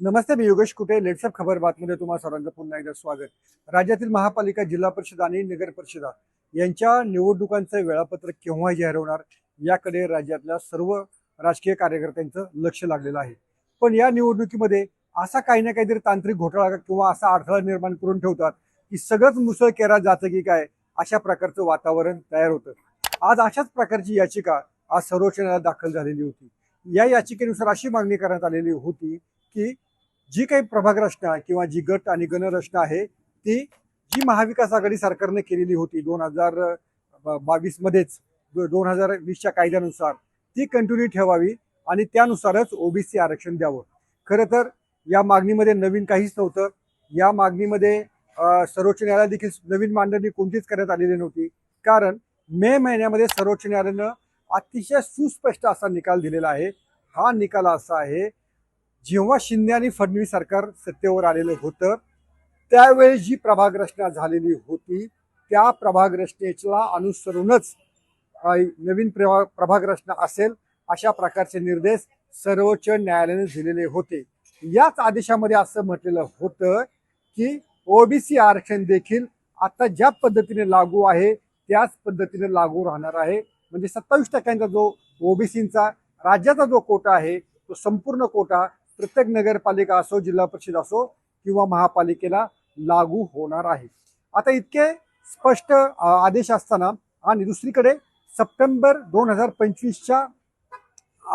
नमस्ते मी योगेश कुटे. लेट्सअप खबर बातमध्ये तुम्हाला सर्वांचं पुन्हा एकदा स्वागत. राज्यातील महापालिका जिल्हा परिषद आणि नगर परिषदा यांच्या निवडणुकांचं वेळापत्रक केव्हा जाहीर होणार याकडे राज्यातल्या सर्व राजकीय कार्यकर्त्यांचं लक्ष लागलेलं आहे. पण या निवडणुकीमध्ये असा काही ना काहीतरी तांत्रिक घोटाळा किंवा असा अडथळा निर्माण करून ठेवतात की सगळंच मुसळ केला जातं की काय अशा प्रकारचं वातावरण तयार होतं. आज अशाच प्रकारची याचिका आज सर्वोच्च न्यायालयात दाखल झालेली होती. या याचिकेनुसार अशी मागणी करण्यात आलेली होती की जी काही प्रभाग रचना किंवा जी गट आणि गणरचना आहे ती जी महाविकास आघाडी सरकारने केलेली होती दोन हजार बावीसमध्येच दोन हजार वीसच्या कायद्यानुसार ती कंटिन्यू ठेवावी आणि त्यानुसारच ओबीसी आरक्षण द्यावं. खरं तर या मागणीमध्ये नवीन काहीच नव्हतं. या मागणीमध्ये सर्वोच्च न्यायालयात देखील नवीन मांडणी कोणतीच करण्यात आलेली नव्हती. कारण मे महिन्यामध्ये सर्वोच्च न्यायालयानं अतिशय सुस्पष्ट असा निकाल दिलेला आहे. हा निकाल असा आहे जेव्हा शिंदे आणि फडणवीस सरकार सत्तेवर आलेलं होतं त्यावेळी जी प्रभाग रचना झालेली होती त्या प्रभाग रचनेला अनुसरूनच नवीन प्रभा प्रभाग रचना असेल अशा प्रकारचे निर्देश सर्वोच्च न्यायालयाने दिलेले होते. याच आदेशामध्ये असं म्हटलेलं होतं की ओबीसी आरक्षण देखील आता ज्या पद्धतीने लागू आहे त्याच पद्धतीने लागू राहणार आहे. म्हणजे सत्तावीस टक्क्यांचा जो ओबीसींचा राज्याचा जो कोटा आहे तो संपूर्ण कोटा प्रत्येक नगरपालिका असो जिल्हा परिषद असो किंवा महापालिकेला लागू होणार आहे. आता इतके स्पष्ट आदेश असताना आणि दुसरीकडे सप्टेंबर दोन हजार पंचवीसच्या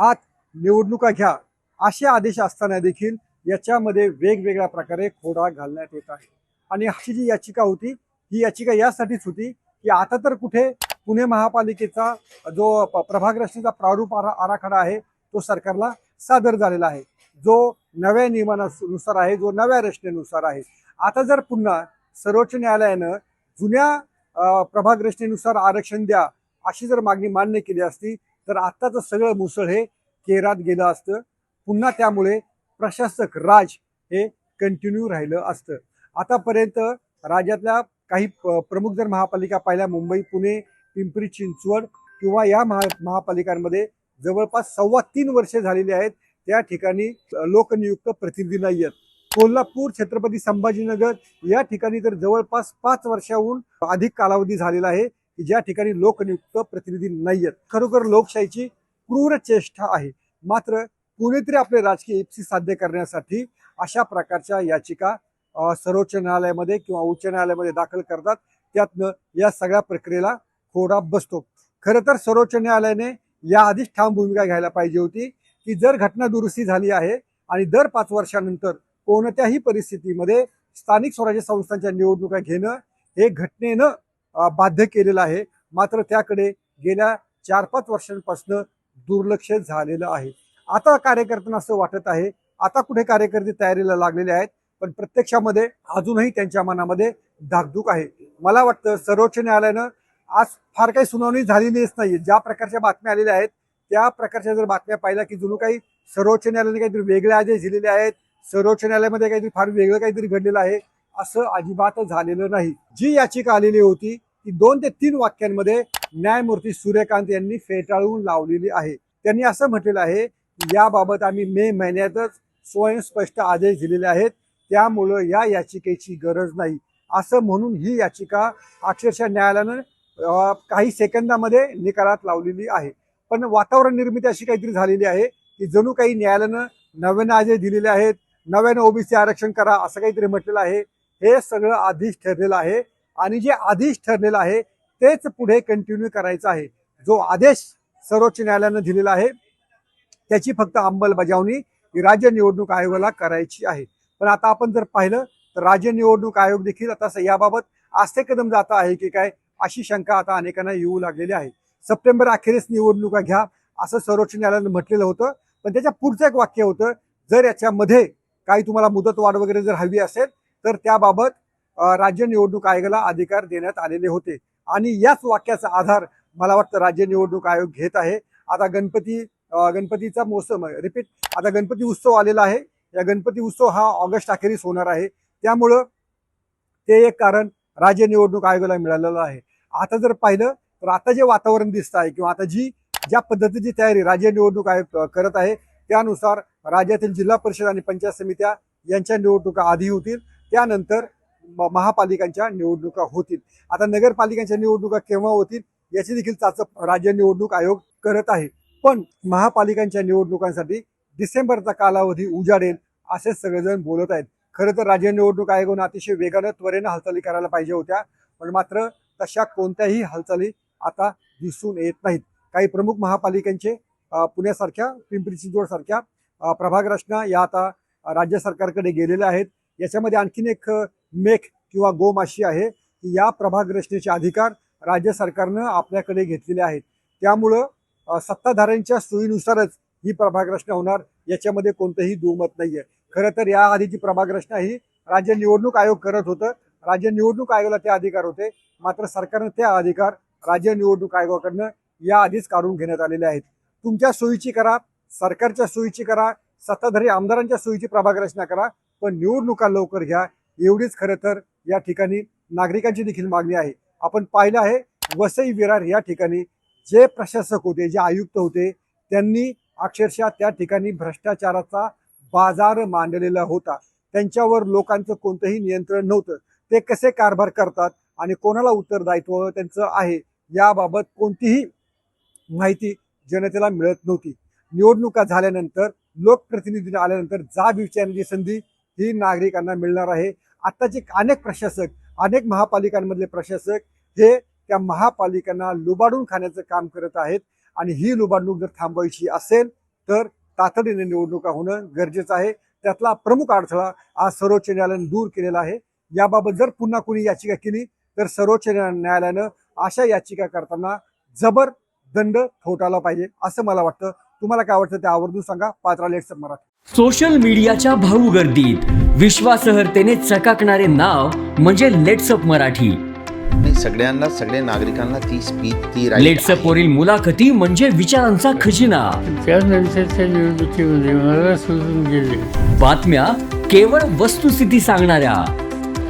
आत निवडणुका घ्या असे आदेश असताना देखील याच्यामध्ये वेगवेगळ्या प्रकारे खोडा घालण्यात येत आहे. आणि अशी जी याचिका होती ही याचिका यासाठीच होती की आता तर कुठे पुणे महापालिकेचा जो प्रभाग रचनेचा प्रारूप आरा आराखडा आहे तो सरकारला सादर झालेला आहे. जो नव्या नियमानुसार आहे जो नव्या रचनेनुसार आहे. आता जर पुन्हा सर्वोच्च न्यायालयानं जुन्या प्रभाग रचनेनुसार आरक्षण द्या अशी जर मागणी मान्य केली असती तर आत्ताचं सगळं मुसळ हे केरात गेलं असतं. पुन्हा त्यामुळे प्रशासक राज हे कंटिन्यू राहिलं असतं. आतापर्यंत राज्यातल्या काही प्रमुख जर महापालिका पाहिल्या मुंबई पुणे पिंपरी चिंचवड किंवा या महा महापालिकांमध्ये जवळपास सव्वा तीन वर्षे झालेली आहेत. त्या ठिकाणी लोकनियुक्त प्रतिनिधी नाही आहेत. कोल्हापूर छत्रपती संभाजीनगर या ठिकाणी तर जवळपास पाच वर्षाहून अधिक कालावधी झालेला आहे की ज्या ठिकाणी लोकनियुक्त प्रतिनिधी नाही आहेत. खरोखर लोकशाहीची क्रूर चेष्टा आहे. मात्र कुणीतरी आपले राजकीय इप्सी साध्य करण्यासाठी अशा प्रकारच्या याचिका सर्वोच्च न्यायालयामध्ये किंवा उच्च न्यायालयामध्ये दाखल करतात. त्यातनं या सगळ्या प्रक्रियेला खोडा बसतो. खरं तर सर्वोच्च न्यायालयाने याआधीच ठाम भूमिका घ्यायला पाहिजे होती. की जर घटना दुरुस्ती झाली आहे आणि दर पाच वर्षानंतर कोणत्याही परिस्थितीमध्ये स्थानिक स्वराज्य संस्थांच्या निवडणुका घेणं हे घटनेनं बाध्य केलेलं आहे. मात्र त्याकडे गेल्या चार पाच वर्षांपासून दुर्लक्ष झालेलं आहे. आता कार्यकर्त्यांना असं वाटत आहे आता कुठे कार्यकर्ते तयारीला लागलेले आहेत पण प्रत्यक्षामध्ये अजूनही त्यांच्या मनामध्ये धाकधूक आहे. मला वाटतं सर्वोच्च न्यायालयानं आज फार काही सुनावणी झालेलीच नाही ज्या प्रकारच्या बातम्या आलेल्या आहेत त्या प्रकारच्या जर बातम्या पाहिल्या की जणू काही सर्वोच्च न्यायालयाने काहीतरी वेगळे आदेश दिलेले आहेत सर्वोच्च न्यायालयामध्ये काहीतरी फार वेगळं काहीतरी घडलेलं आहे असं अजिबात झालेलं नाही. जी याचिका आलेली होती ती दोन ते तीन वाक्यांमध्ये न्यायमूर्ती सूर्यकांत यांनी फेटाळून लावलेली आहे. त्यांनी असं म्हटलेलं आहे याबाबत आम्ही मे महिन्यातच स्वयंस्पष्ट आदेश दिलेले आहेत त्यामुळं या याचिकेची गरज नाही. असं म्हणून ही याचिका अक्षरशः न्यायालयानं काही सेकंदामध्ये निकालात लावलेली आहे. पण वातावरण निर्मिती अशी काहीतरी झालेली आहे की जणू काही न्यायालयानं नव्यानं आजे दिलेले आहेत नव्यानं ओबीसी आरक्षण करा असं काहीतरी म्हटलेलं आहे. हे सगळं आधीच ठरलेलं आहे आणि जे आधीच ठरलेलं आहे तेच पुढे कंटिन्यू करायचं आहे. जो आदेश सर्वोच्च न्यायालयानं दिलेला आहे त्याची फक्त अंमलबजावणी ही राज्य निवडणूक आयोगाला करायची आहे. पण आता आपण जर पाहिलं तर राज्य निवडणूक आयोग देखील आता याबाबत असे कदम जात आहे की काय अशी शंका आता अनेकांना येऊ लागलेली आहे. सप्टेंबर अखेरीस निवडणुका घ्या असं सर्वोच्च न्यायालयानं म्हटलेलं होतं. पण त्याच्या पुढचं एक वाक्य होतं जर याच्यामध्ये काही तुम्हाला मुदतवाढ वगैरे जर हवी असेल तर त्याबाबत राज्य निवडणूक आयोगाला अधिकार देण्यात आलेले होते. आणि याच वाक्याचा आधार मला वाटतं राज्य निवडणूक आयोग घेत आहे. आता गणपती गणपतीचा मोसम रिपीट आता गणपती उत्सव आलेला आहे. या गणपती उत्सव हा ऑगस्ट अखेरीस होणार आहे. त्यामुळं ते एक कारण राज्य निवडणूक आयोगाला मिळालेलं आहे. आता जर पाहिलं तर आता जे वातावरण दिसत आहे किंवा आता जी ज्या पद्धतीची तयारी राज्य निवडणूक आयोग करत आहे त्यानुसार राज्यातील जिल्हा परिषद आणि पंचायत समित्या यांच्या निवडणुका आधी होतील त्यानंतर म- महापालिकांच्या निवडणुका होतील. आता नगरपालिकांच्या निवडणुका केव्हा होतील याची देखील चाचप राज्य निवडणूक आयोग करत आहे. पण महापालिकांच्या निवडणुकांसाठी डिसेंबरचा कालावधी उजाडेल असे सगळेजण बोलत आहेत. खरं तर राज्य निवडणूक आयोगानं अतिशय वेगानं त्वरेनं हालचाली करायला पाहिजे होत्या पण मात्र तशा कोणत्याही हालचाली आता दिसून येत नाहीत. काही प्रमुख महापालिकांचे पुण्यासारख्या पिंपरी चिंचवडसारख्या प्रभाग रचना या आता राज्य सरकारकडे गेलेल्या आहेत. याच्यामध्ये आणखीन एक मेख किंवा गोमाशी आहे की या प्रभाग रचनेचे अधिकार राज्य सरकारनं आपल्याकडे घेतलेले आहेत. त्यामुळं सत्ताधाऱ्यांच्या सोयीनुसारच ही प्रभाग रचना होणार. याच्यामध्ये कोणतंही दुमत नाही आहे खरं तर या आधीची प्रभाग रचना ही राज्य निवडणूक आयोग करत होतं. राज्य निवडणूक आयोगाला ते अधिकार होते. मात्र सरकारनं त्या अधिकार राज्य निवडणूक आयोगाकडनं या आधीच काढून घेण्यात आलेले आहेत. तुमच्या सोयीची करा सरकारच्या सोयीची करा सत्ताधारी आमदारांच्या सोयीची प्रभाग रचना करा पण निवडणुका लवकर घ्या. एवढीच खरं तर या ठिकाणी नागरिकांची देखील मागणी आहे. आपण पाहिलं आहे वसई विरार या ठिकाणी जे प्रशासक होते जे आयुक्त होते त्यांनी अक्षरशः त्या ठिकाणी भ्रष्टाचाराचा बाजार मांडलेला होता. त्यांच्यावर लोकांचं कोणतंही नियंत्रण नव्हतं. ते कसे कारभार करतात आणि कोणाला उत्तरदायित्व त्यांचं आहे? याबाबत कोणतीही माहिती जनतेला मिळत नव्हती. निवडणुका झाल्यानंतर लोकप्रतिनिधी आल्यानंतर जाब विचारण्याची संधी ही नागरिकांना मिळणार आहे. आत्ताचे अनेक प्रशासक अनेक महापालिकांमधले प्रशासक हे त्या महापालिकांना लुबाडून खाण्याचं काम करत आहेत आणि ही लुबाडणूक जर थांबवायची असेल तर तातडीने निवडणुका होणं गरजेचं आहे. त्यातला प्रमुख अडथळा आज सर्वोच्च न्यायालयानं दूर केलेला आहे. याबाबत जर पुन्हा कोणी याचिका केली तर सर्वोच्च न्यायालयानं अशा याचिका करताना जबर दंड ठोठावला पाहिजे असं मला वाटतं. तुम्हाला काय वाटतं ते आवर्जून सांगा. पात्रा लेट्स मराठी. सोशल मीडियाच्या भाऊ गर्दीत विश्वासार्हतेने चकाकणारे नाव म्हणजे लेट्सअप मराठी. नाही सगळ्यांना सगळ्या नागरिकांना ती स्पीच ती लेट्सअप. वरील मुलाखती म्हणजे विचारांचा खजिना. त्यानंतरच्या निवडणुकीमध्ये मला सोडून गेले. बातम्या केवळ वस्तुस्थिती सांगणाऱ्या.